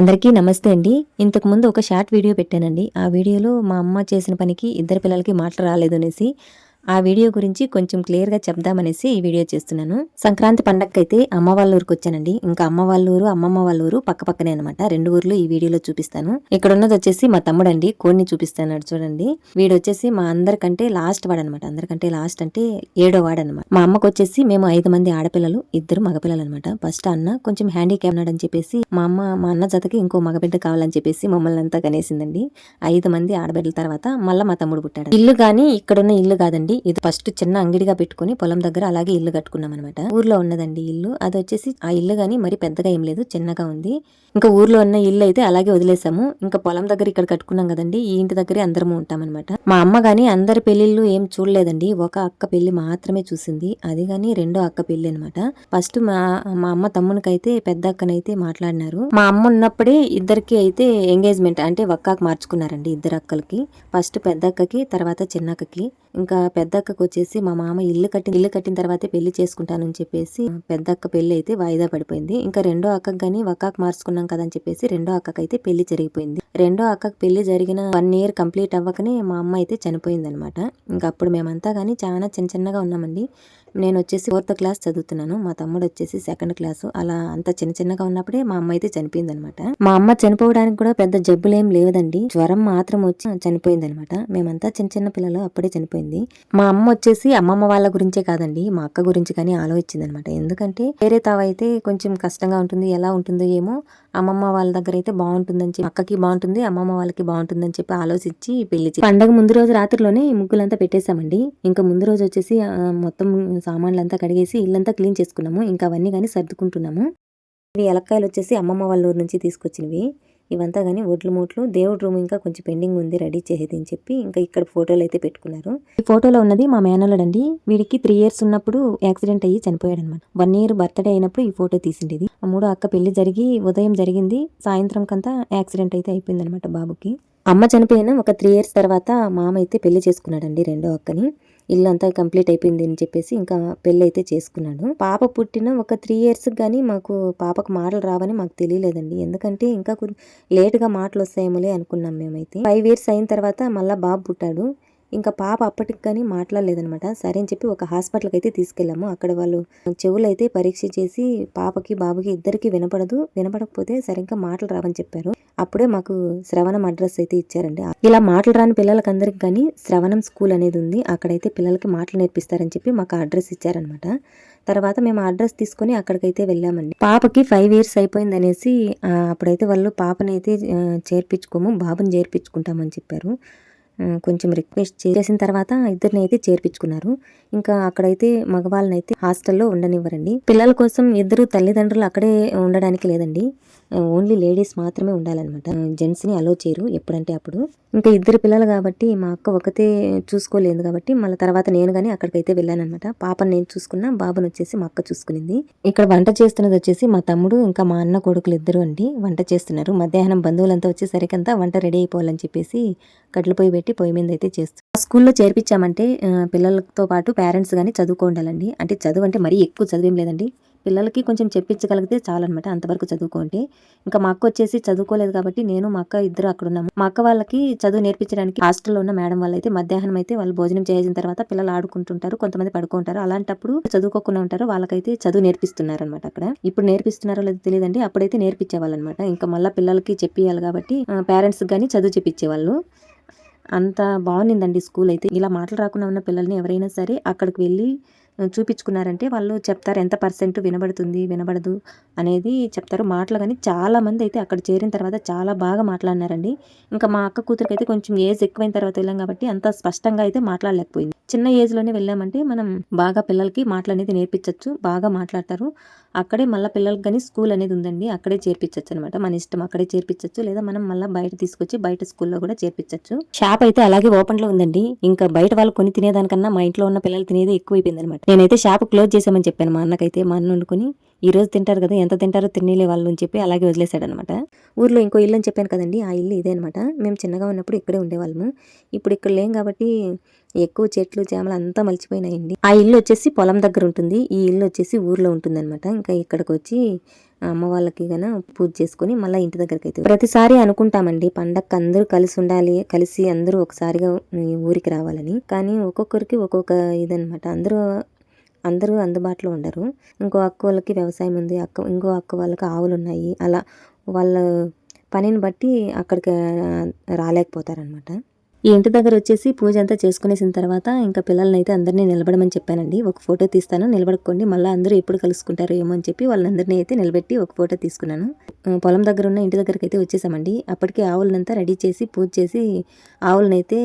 అందరికీ నమస్తే అండి. ఇంతకు ముందు ఒక షార్ట్ వీడియో పెట్టానండి. ఆ వీడియోలో మా అమ్మ చేసిన పనికి ఇద్దరు పిల్లలకి మాటలు రాలేదు అనేసి ఆ వీడియో గురించి కొంచెం క్లియర్గా చెప్దామనేసి ఈ వీడియో చేస్తున్నాను. సంక్రాంతి పండగకైతే అమ్మ వాళ్ళ ఊరికి వచ్చానండి. ఇంకా అమ్మ వాళ్ళ ఊరు అమ్మమ్మ వాళ్ళ ఊరు పక్క పక్కనే అనమాట రెండు ఊర్లు ఈ వీడియోలో చూపిస్తాను. ఇక్కడ ఉన్నది వచ్చేసి మా తమ్ముడు అండి కోడిని చూపిస్తాను చూడండి. వీడు వచ్చేసి మా అందరికంటే లాస్ట్ వాడు అనమాట అందరికంటే లాస్ట్ అంటే ఏడో వాడు అనమాట మా అమ్మకు వచ్చేసి మేము ఐదు మంది ఆడపిల్లలు ఇద్దరు మగపిల్లలు అనమాట ఫస్ట్ అన్న కొంచెం హ్యాండిక్యాప్ ఉన్నాడని చెప్పేసి మా అమ్మ మా అన్న జతకి ఇంకో మగబిడ్డ కావాలని చెప్పేసి మమ్మల్ని అంతా కనేసిందండి. ఐదు మంది ఆడబిడ్డల తర్వాత మళ్ళీ మా తమ్ముడు పుట్టాడు. ఇల్లు గాని ఇక్కడున్న ఇల్లు కాదండి. ఇది ఫస్ట్ చిన్న అంగడిగా పెట్టుకుని పొలం దగ్గర అలాగే ఇల్లు కట్టుకున్నాం అనమాట ఊర్లో ఉన్నదండి ఇల్లు. అది వచ్చేసి ఆ ఇల్లు కానీ మరి పెద్దగా ఏం లేదు చిన్నగా ఉంది. ఇంకా ఊర్లో ఉన్న ఇల్లు అయితే అలాగే వదిలేసాము. ఇంకా పొలం దగ్గర ఇక్కడ కట్టుకున్నాం కదండి ఈ ఇంటి దగ్గరే అందరము ఉంటామన్నమాట మా అమ్మ గాని అందరి పెళ్ళిళ్ళు ఏం చూడలేదండి. ఒక అక్క పెళ్ళి మాత్రమే చూసింది. అది గాని రెండో అక్క పెళ్ళి అనమాట ఫస్ట్ మా మా అమ్మ తమ్మునికైతే పెద్ద అక్కనైతే మాట్లాడినారు. మా అమ్మ ఉన్నప్పుడే ఇద్దరికి అయితే ఎంగేజ్మెంట్ అంటే ఒక్కకు మార్చుకున్నారండి ఇద్దరు అక్కలకి. ఫస్ట్ పెద్ద అక్కకి తర్వాత చిన్న అక్కకి. ఇంకా పెద్ద అక్కకి వచ్చేసి మా మామ ఇల్లు కట్టి ఇల్లు కట్టిన తర్వాతే పెళ్ళి చేసుకుంటానని చెప్పేసి పెద్ద అక్క పెళ్ళి అయితే వాయిదా పడిపోయింది. ఇంకా రెండో అక్కకి గానీ ఒక్కకు మార్చుకున్నాం కదా అని చెప్పేసి రెండో అక్కకి అయితే పెళ్ళి జరిగిపోయింది. రెండో అక్కకి పెళ్ళి జరిగిన వన్ ఇయర్ కంప్లీట్ అవ్వకనే మా అమ్మ అయితే చనిపోయింది అనమాట ఇంకా అప్పుడు మేమంతా గానీ చాలా చిన్న చిన్నగా ఉన్నామండి. నేను వచ్చేసి ఫోర్త్ క్లాస్ చదువుతున్నాను. మా తమ్ముడు వచ్చేసి సెకండ్ క్లాసు. అలా అంత చిన్న చిన్నగా ఉన్నప్పుడే మా అమ్మ అయితే చనిపోయింది అనమాట మా అమ్మ చనిపోవడానికి కూడా పెద్ద జబ్బులేం లేదండి. జ్వరం మాత్రం వచ్చి చనిపోయింది అనమాట మేమంతా చిన్న చిన్న పిల్లలు అప్పుడే చనిపోయింది. మా అమ్మ వచ్చేసి అమ్మమ్మ వాళ్ళ గురించే కాదండి. మా అక్క గురించి కానీ ఆలోచించింది అనమాట ఎందుకంటే వేరే తావైతే కొంచెం కష్టంగా ఉంటుంది. ఎలా ఉంటుందో ఏమో అమ్మమ్మ వాళ్ళ దగ్గర అయితే బాగుంటుందని చెప్పి అక్కకి బాగుంటుంది అమ్మమ్మ వాళ్ళకి బాగుంటుందని చెప్పి ఆలోచించి పెళ్ళి పండగ ముందు రోజు రాత్రిలోనే ఈ ముగ్గులంతా పెట్టేశామండి. ఇంకా ముందు రోజు వచ్చేసి మొత్తం మొత్తం సామాన్లంతా కడిగేసి ఇల్లంతా క్లీన్ చేసుకున్నాము ఇంకా అవన్నీ కానీ సర్దుకుంటున్నాము. ఇవి ఎలక్కాయలు వచ్చేసి అమ్మమ్మ వాళ్ళ ఊరు నుంచి తీసుకొచ్చినవి. ఇవంతా కానీ ఒడ్లు మూట్లు దేవుడి రూమ్ ఇంకా కొంచెం పెండింగ్ ఉంది రెడీ చేసేది అని చెప్పి ఇంకా ఇక్కడ ఫోటోలు అయితే పెట్టుకున్నారు. ఈ ఫోటోలో ఉన్నది మా మేనల్లుడండి. వీడికి త్రీ ఇయర్స్ ఉన్నప్పుడు యాక్సిడెంట్ అయ్యి చనిపోయాడు అనమాట వన్ ఇయర్ బర్త్డే అయినప్పుడు ఈ ఫోటో తీసిండేది. ఆ మూడో అక్క పెళ్ళి జరిగి ఉదయం జరిగింది. సాయంత్రం కంతా యాక్సిడెంట్ అయితే అయిపోయింది అనమాట బాబుకి. అమ్మ చనిపోయిన ఒక త్రీ ఇయర్స్ తర్వాత మామ అయితే పెళ్ళి చేసుకున్నాడండి రెండో అక్కని. ఇల్లు కంప్లీట్ అయిపోయింది అని చెప్పేసి ఇంకా పెళ్ళి అయితే చేసుకున్నాడు. పాప పుట్టిన ఒక త్రీ ఇయర్స్ కానీ మాకు పాపకు మాటలు రావని మాకు తెలియలేదండి. ఎందుకంటే ఇంకా లేట్గా మాటలు వస్తాయేమోలే అనుకున్నాం మేమైతే. ఫైవ్ ఇయర్స్ అయిన తర్వాత మళ్ళా బాబు పుట్టాడు. ఇంకా పాప అప్పటికి కానీ మాట్లాడలేదనమాట సరే అని చెప్పి ఒక హాస్పిటల్కి అయితే తీసుకెళ్ళాము. అక్కడ వాళ్ళు చెవులు అయితే పరీక్ష చేసి పాపకి బాబుకి ఇద్దరికి వినపడదు. వినపడకపోతే సరిగ్గా మాటలు రావని చెప్పారు. అప్పుడే మాకు శ్రవణం అడ్రస్ అయితే ఇచ్చారండి. ఇలా మాటలు రాని పిల్లలకి అందరికి కానీ శ్రవణం స్కూల్ అనేది ఉంది. అక్కడైతే పిల్లలకి మాటలు నేర్పిస్తారని చెప్పి మాకు అడ్రస్ ఇచ్చారనమాట తర్వాత మేము అడ్రస్ తీసుకొని అక్కడికైతే వెళ్ళామండి. పాపకి ఫైవ్ ఇయర్స్ అయిపోయింది అనేసి అప్పుడైతే వాళ్ళు పాపనైతే చేర్పించుకోము బాబుని చేర్పించుకుంటామని చెప్పారు. కొంచెం రిక్వెస్ట్ చేసిన తర్వాత ఇద్దరిని అయితే చేర్పించుకున్నారు. ఇంకా అక్కడైతే మగవాళ్ళని అయితే హాస్టల్లో ఉండనివ్వరండి. పిల్లల కోసం ఇద్దరు తల్లిదండ్రులు అక్కడే ఉండడానికి లేదండి. ఓన్లీ లేడీస్ మాత్రమే ఉండాలన్నమాట. జెంట్స్ని అలో చేయరు ఎప్పుడంటే అప్పుడు. ఇంకా ఇద్దరు పిల్లలు కాబట్టి మా అక్క ఒకతే చూసుకోలేదు కాబట్టి మళ్ళీ తర్వాత నేను కానీ అక్కడికైతే వెళ్ళానమాట పాపను నేను చూసుకున్నా బాబుని వచ్చేసి మా అక్క చూసుకునింది. ఇక్కడ వంట చేస్తున్నది వచ్చేసి మా తమ్ముడు ఇంకా మా అన్న కొడుకులు ఇద్దరు అండి వంట చేస్తున్నారు. మధ్యాహ్నం బంధువులంతా వచ్చేసరికంతా వంట రెడీ అయిపోవాలని చెప్పేసి కట్లు పొయ్యి పెట్టి పొయ్యి మీద అయితే చేస్తున్నారు స్కూల్లో చేర్పించామంటే పిల్లలతో పాటు పేరెంట్స్ కానీ చదువుకోండాలండి. అంటే చదువు అంటే మరీ ఎక్కువ చదివేం లేదండి. పిల్లలకి కొంచెం చెప్పించగలిగితే చాలన్నమాట అంతవరకు చదువుకోండి ఇంకా మా అక్క వచ్చేసి చదువుకోలేదు కాబట్టి నేను మా అక్క ఇద్దరు అక్కడ ఉన్నాము మా అక్క వాళ్ళకి చదువు నేర్పించడానికి హాస్టల్లో ఉన్న మేడం వాళ్ళు అయితే మధ్యాహ్నం అయితే వాళ్ళు భోజనం చేసిన తర్వాత పిల్లలు ఆడుకుంటుంటారు కొంతమంది పడుకుంటారు. అలాంటప్పుడు చదువుకోకుండా ఉంటారు వాళ్ళకైతే చదువు నేర్పిస్తున్నారు అనమాట అక్కడ. ఇప్పుడు నేర్పిస్తున్నారో లేదో తెలియదండి అప్పుడైతే నేర్పించేవాళ్ళనమాట ఇంకా మళ్ళీ పిల్లలకి చెప్పియాలి కాబట్టి పేరెంట్స్ కానీ చదువు చెప్పించేవాళ్ళు అంత బాగుండిందండి స్కూల్ అయితే. ఇలా మాటలు రాకుండా ఉన్న పిల్లల్ని ఎవరైనా సరే అక్కడికి వెళ్ళి చూపించుకున్నారంటే వాళ్ళు చెప్తారు ఎంత పర్సెంట్ వినబడుతుంది వినబడదు అనేది చెప్తారు. మాటలు కానీ చాలా మంది అయితే అక్కడ చేరిన తర్వాత చాలా బాగా మాట్లాడినారండి. ఇంకా మా అక్క కూతురికి అయితే కొంచెం ఏజ్ ఎక్కువైన తర్వాత వెళ్ళాం కాబట్టి అంత స్పష్టంగా అయితే మాట్లాడలేకపోయింది. చిన్న ఏజ్లోనే వెళ్ళామంటే మనం బాగా పిల్లలకి మాటలు అనేది నేర్పించవచ్చు బాగా మాట్లాడతారు. అక్కడే మళ్ళీ పిల్లలకి కానీ స్కూల్ అనేది ఉందండి అక్కడే చేర్పించవచ్చు అనమాట మన ఇష్టం అక్కడే చేర్పించవచ్చు లేదా మనం మళ్ళీ బయట తీసుకొచ్చి బయట స్కూల్లో కూడా చేర్పించవచ్చు షాప్ అయితే అలాగే ఓపెన్లో ఉందండి. ఇంకా బయట వాళ్ళు కొని తినేదానికన్నా మా ఇంట్లో ఉన్న పిల్లలు తినేది ఎక్కువైపోయింది అనమాట నేనైతే షాప్ క్లోజ్ చేసామని చెప్పాను మా అన్నకైతే మా అన్న వండుకొని. ఈ రోజు తింటారు కదా ఎంత తింటారో తినేలే వాళ్ళు అని చెప్పి అలాగే వదిలేశాడు అనమాట ఊర్లో ఇంకో ఇల్లు అని చెప్పాను కదండి ఆ ఇల్లు ఇదే అనమాట. మేము చిన్నగా ఉన్నప్పుడు ఇక్కడే ఉండేవాళ్ళము. ఇప్పుడు ఇక్కడ లేం కాబట్టి ఎక్కువ చెట్లు చేమలు అంతా మలిచిపోయినాయండి. ఆ ఇల్లు వచ్చేసి పొలం దగ్గర ఉంటుంది. ఈ ఇల్లు వచ్చేసి ఊర్లో ఉంటుందనమాట ఇంకా ఇక్కడికి వచ్చి అమ్మ వాళ్ళకి గన పూజ చేసుకుని మళ్ళీ ఇంటి దగ్గరికి అయితే ప్రతిసారి అనుకుంటామండి పండగకి అందరూ కలిసి ఉండాలి కలిసి అందరూ ఒకసారిగా ఊరికి రావాలని. కానీ ఒక్కొక్కరికి ఒక్కొక్క ఇదనమాట అందరూ అందరూ అందుబాటులో ఉండరు. ఇంకో అక్క వాళ్ళకి వ్యవసాయం ఉంది. అక్క ఇంకో అక్క వాళ్ళకి ఆవులు ఉన్నాయి అలా వాళ్ళ పనిని బట్టి అక్కడికి రాలేకపోతారనమాట ఈ ఇంటి దగ్గర వచ్చేసి పూజ అంతా చేసుకునేసిన తర్వాత ఇంకా పిల్లల్ని అయితే అందరినీ నిలబడమని చెప్పానండి. ఒక ఫోటో తీస్తాను. నిలబడుకోండి. మళ్ళీ అందరూ ఎప్పుడు కలుసుకుంటారో ఏమో అని చెప్పి వాళ్ళందరినీ అయితే నిలబెట్టి ఒక ఫోటో తీసుకున్నాను. పొలం దగ్గర ఉన్న ఇంటి దగ్గరికి అయితే వచ్చేసామండి. అప్పటికే ఆవులనంతా రెడీ చేసి పూజ చేసి ఆవులనైతే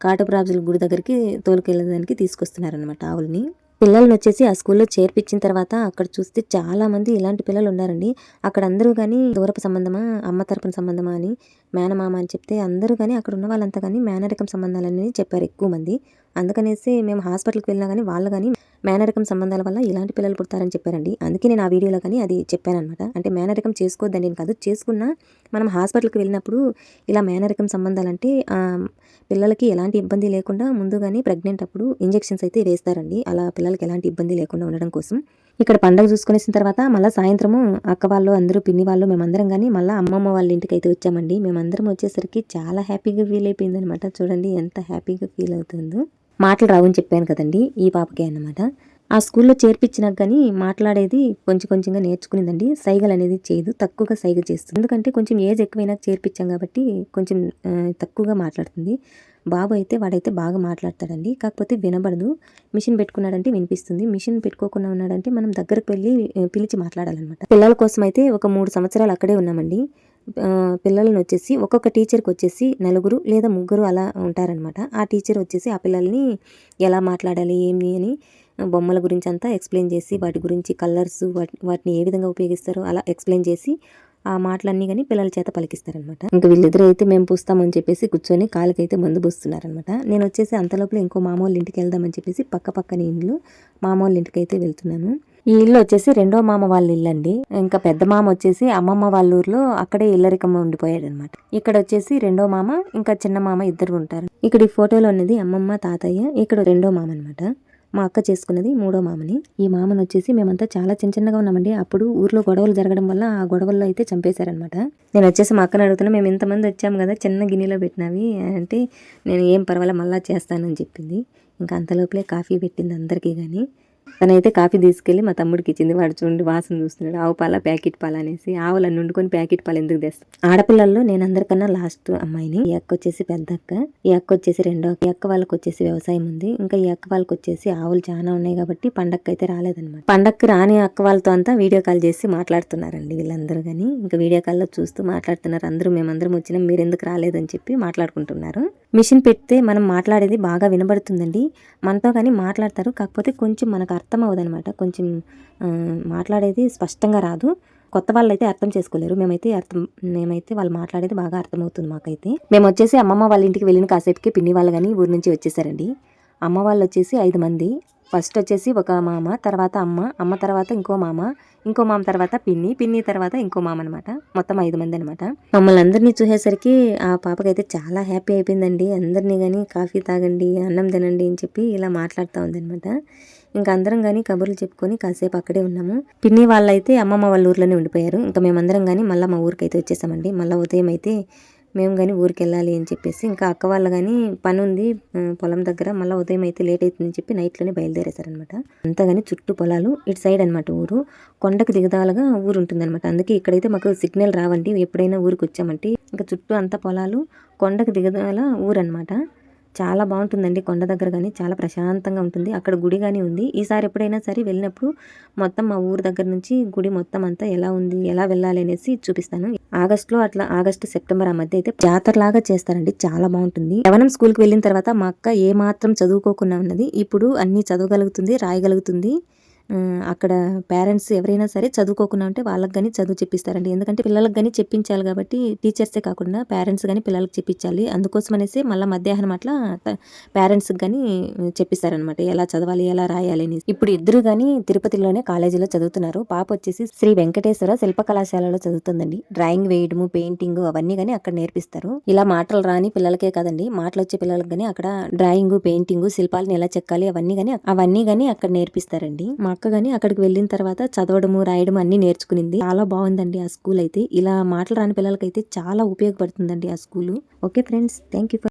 కాటప్రాజుల గుడి దగ్గరికి తోలుకెళ్ళడానికి తీసుకొస్తున్నారనమాట ఆవుల్ని. పిల్లల్ని వచ్చేసి ఆ స్కూల్లో చేర్పించిన తర్వాత అక్కడ చూస్తే చాలా మంది ఇలాంటి పిల్లలు ఉన్నారండి అక్కడ అందరూ కానీ దూరపు సంబంధమా అమ్మ తరపున సంబంధమా అని మేనమామ అని చెప్తే అందరూ కానీ అక్కడ ఉన్న వాళ్ళంతా కానీ మేనరికం సంబంధాలని చెప్పారు ఎక్కువ మంది. అందుకనేసి మేము హాస్పిటల్కి వెళ్ళినా కానీ వాళ్ళు కానీ మేనరికం సంబంధాల వల్ల ఇలాంటి పిల్లలు పుడతారని చెప్పారండి. అందుకే నేను ఆ వీడియోలో కానీ అది చెప్పాను అనమాట అంటే మేనరికం చేసుకోవద్దని నేను కాదు చేసుకున్నా మనం హాస్పిటల్కి వెళ్ళినప్పుడు ఇలా మేనరికం సంబంధాలంటే పిల్లలకి ఎలాంటి ఇబ్బంది లేకుండా ముందుగానే ప్రెగ్నెంట్ అప్పుడు ఇంజెక్షన్స్ అయితే వేస్తారండి. అలా పిల్లలకి ఎలాంటి ఇబ్బంది లేకుండా ఉండడం కోసం. ఇక్కడ పండగ చూసుకునేసిన తర్వాత మళ్ళీ సాయంత్రము అక్క వాళ్ళు అందరూ పిన్ని వాళ్ళు మేమందరం కానీ మళ్ళీ అమ్మమ్మ వాళ్ళ ఇంటికి అయితే వచ్చామండి. మేమందరం వచ్చేసరికి చాలా హ్యాపీగా ఫీల్ అయిపోయింది అనమాట చూడండి ఎంత హ్యాపీగా ఫీల్ అవుతుందో. మాటలు రావని చెప్పాను కదండి. ఈ పాపకే అన్నమాట. ఆ స్కూల్లో చేర్పించినాక కానీ మాట్లాడేది కొంచెం కొంచెంగా నేర్చుకునిందండి. సైగలు అనేది చేయదు తక్కువగా సైగ చేస్తుంది. ఎందుకంటే కొంచెం ఏజ్ ఎక్కువైనా చేర్పించాం కాబట్టి కొంచెం తక్కువగా మాట్లాడుతుంది. బాబు అయితే వాడైతే బాగా మాట్లాడతాడండి. కాకపోతే వినబడదు. మిషన్ పెట్టుకున్నాడంటే వినిపిస్తుంది. మిషన్ పెట్టుకోకుండా ఉన్నాడంటే మనం దగ్గరకు వెళ్ళి పిలిచి మాట్లాడాలన్నమాట. పిల్లల కోసం అయితే ఒక మూడు సంవత్సరాలు అక్కడే ఉన్నామండి. పిల్లలను వచ్చేసి ఒక్కొక్క టీచర్కి వచ్చేసి నలుగురు లేదా ముగ్గురు అలా ఉంటారనమాట ఆ టీచర్ వచ్చేసి ఆ పిల్లల్ని ఎలా మాట్లాడాలి ఏమి అని బొమ్మల గురించి అంతా ఎక్స్ప్లెయిన్ చేసి వాటి గురించి కలర్స్ వాటి వాటిని ఏ విధంగా ఉపయోగిస్తారో అలా ఎక్స్ప్లెయిన్ చేసి ఆ మాటలన్నీ కానీ పిల్లల చేత పలికిస్తారనమాట ఇంకా వీళ్ళిద్దరూ అయితే మేము పూస్తామని చెప్పేసి కూర్చొని కాలుకైతే మందు పూస్తున్నారనమాట నేను వచ్చేసి అంతలోపల ఇంకో మామూలు ఇంటికి వెళ్దామని చెప్పేసి పక్క పక్కన ఇండ్లు మామూలు ఇంటికి అయితే వెళ్తున్నాను. ఈ ఇల్లు వచ్చేసి రెండో మామ వాళ్ళ ఇల్లు అండి. ఇంకా పెద్ద మామ వచ్చేసి అమ్మమ్మ వాళ్ళ ఊర్లో అక్కడే ఇల్లరికమ్మ ఉండిపోయాడు అనమాట ఇక్కడ వచ్చేసి రెండో మామ ఇంకా చిన్న మామ ఇద్దరు ఉంటారు. ఇక్కడ ఈ ఫోటోలో ఉన్నది అమ్మమ్మ తాతయ్య ఇక్కడ రెండో మామ అనమాట మా అక్క చేసుకున్నది మూడో మామని. ఈ మామని వచ్చేసి మేమంతా చాలా చిన్న చిన్నగా ఉన్నామండి. అప్పుడు ఊర్లో గొడవలు జరగడం వల్ల ఆ గొడవల్లో అయితే చంపేశారనమాట నేను వచ్చేసి మా అక్కని అడుగుతున్నా మేము ఇంతమంది వచ్చాము కదా చిన్న గిన్నెలో పెట్టినవి అంటే నేను ఏం పర్వాలే మళ్ళా చేస్తానని చెప్పింది. ఇంకా అంతలోపలే కాఫీ పెట్టింది అందరికీ కానీ తనైతే కాఫీ తీసుకెళ్ళి మా తమ్ముడికి ఇచ్చింది. వాడు చూడండి వాసన చూస్తున్నాడు. ఆవు పాల ప్యాకెట్ పాలు అనేసి ఆవులను వండుకొని ప్యాకెట్ పాలు ఎందుకు తెస్తాం? ఆడపిల్లల్లో నేను అందరికన్నా లాస్ట్ అమ్మాయిని. ఈ అక్క వచ్చేసి పెద్ద అక్క ఈ అక్క వచ్చేసి రెండో అక్క. ఈ అక్క వాళ్ళకి వచ్చేసి వ్యవసాయం ఉంది. ఇంకా ఈ అక్క వాళ్ళకి వచ్చేసి ఆవులు చాలా ఉన్నాయి కాబట్టి పండక్కి అయితే రాలేదన్నమాట. పండక్కి రాని అక్క వాళ్ళతో అంతా వీడియో కాల్ చేసి మాట్లాడుతున్నారండి వీళ్ళందరూ కానీ ఇంకా వీడియో కాల్లో చూస్తూ మాట్లాడుతున్నారు. అందరూ మేమందరం వచ్చినాం. మీరు ఎందుకు రాలేదని చెప్పి మాట్లాడుకుంటున్నారు. మిషన్ పెడితే మనం మాట్లాడేది బాగా వినబడుతుందండి. మనతో కానీ మాట్లాడతారు. కాకపోతే కొంచెం మనకు అర్థం అవ్వదనమాట కొంచెం మాట్లాడేది స్పష్టంగా రాదు. కొత్త వాళ్ళు అయితే అర్థం చేసుకోలేరు. మేమైతే అర్థం మేమైతే వాళ్ళు మాట్లాడేది బాగా అర్థమవుతుంది మాకైతే. మేము వచ్చేసి అమ్మమ్మ వాళ్ళ ఇంటికి వెళ్ళిన కాసేపుకి పిన్ని వాళ్ళు కానీ ఊరి నుంచి వచ్చేసారండి. అమ్మ వాళ్ళు వచ్చేసి ఐదు మంది. ఫస్ట్ వచ్చేసి ఒక మామ తర్వాత అమ్మ అమ్మ తర్వాత ఇంకో మామ ఇంకో మామ తర్వాత పిన్ని పిన్ని తర్వాత ఇంకో మామ అనమాట మొత్తం ఐదు మంది అనమాట మమ్మల్ని అందరినీ చూసేసరికి ఆ పాపకైతే చాలా హ్యాపీ అయిపోయిందండి. అందరినీ కానీ కాఫీ తాగండి అన్నం తినండి అని చెప్పి ఇలా మాట్లాడుతూ ఉందనమాట ఇంకా అందరం కానీ కబుర్లు చెప్పుకొని కాసేపు అక్కడే ఉన్నాము. పిన్ని వాళ్ళైతే అమ్మమ్మ వాళ్ళ ఊర్లోనే ఉండిపోయారు. ఇంకా మేమందరం కానీ మళ్ళీ మా ఊరికైతే వచ్చేసామండి. మళ్ళీ ఉదయం అయితే మేము కానీ ఊరికి వెళ్ళాలి అని చెప్పేసి ఇంకా అక్క వాళ్ళు కానీ పని ఉంది పొలం దగ్గర. మళ్ళీ ఉదయం అయితే లేట్ అవుతుందని చెప్పి నైట్లోనే బయలుదేరేశారనమాట అంతా కానీ చుట్టూ పొలాలు ఇటు సైడ్ అనమాట ఊరు. కొండకు దిగదాలుగా ఊరు ఉంటుందన్నమాట. అందుకే ఇక్కడైతే మాకు సిగ్నల్ రావండి. ఎప్పుడైనా ఊరికి వచ్చామంటే ఇంకా చుట్టూ అంతా పొలాలు కొండకు దిగదాల ఊరు అనమాట చాలా బాగుంటుందండి కొండ దగ్గర కానీ చాలా ప్రశాంతంగా ఉంటుంది. అక్కడ గుడి కానీ ఉంది. ఈసారి ఎప్పుడైనా సరే వెళ్ళినప్పుడు మొత్తం మా ఊరు దగ్గర నుంచి గుడి మొత్తం అంతా ఎలా ఉంది ఎలా వెళ్ళాలి అనేసి చూపిస్తాను. ఆగస్టులో అట్లా ఆగస్టు సెప్టెంబర్ ఆ మధ్య అయితే జాతర లాగా చేస్తారండి. చాలా బాగుంటుంది. యవనం స్కూల్కి వెళ్ళిన తర్వాత మా అక్క ఏ మాత్రం చదువుకోకుండా ఉన్నది. ఇప్పుడు అన్ని చదవగలుగుతుంది రాయగలుగుతుంది. అక్కడ పేరెంట్స్ ఎవరైనా సరే చదువుకోకుండా ఉంటే వాళ్ళకి కానీ చదువు చెప్పిస్తారండి. ఎందుకంటే పిల్లలకు కానీ చెప్పించాలి కాబట్టి టీచర్సే కాకుండా పేరెంట్స్ కానీ పిల్లలకు చెప్పించాలి. అందుకోసం అనేసి మళ్ళీ మధ్యాహ్నం అట్లా పేరెంట్స్కి కానీ చెప్పిస్తారనమాట ఎలా చదవాలి ఎలా రాయాలి అని ఇప్పుడు ఇద్దరు కానీ తిరుపతిలోనే కాలేజీలో చదువుతున్నారు. పాప వచ్చేసి శ్రీ వెంకటేశ్వర శిల్ప కళాశాలలో చదువుతుందండి. డ్రాయింగ్ వేయడము పెయింటింగ్ అవన్నీ కానీ అక్కడ నేర్పిస్తారు. ఇలా మాటలు రాని పిల్లలకే కదండి. మాటలు వచ్చే పిల్లలకు కానీ అక్కడ డ్రాయింగ్ పెయింటింగ్ శిల్పాలను ఎలా చెక్కాలి అవన్నీ కానీ అవన్నీ కానీ అక్కడ నేర్పిస్తారండి. మా అక్క కానీ అక్కడికి వెళ్ళిన తర్వాత చదవడము రాయడం అన్ని నేర్చుకునింది. చాలా బాగుందండి ఆ స్కూల్ అయితే. ఇలా మాటలు రాని పిల్లలకైతే చాలా ఉపయోగపడుతుందండి ఆ school. Okay friends thank you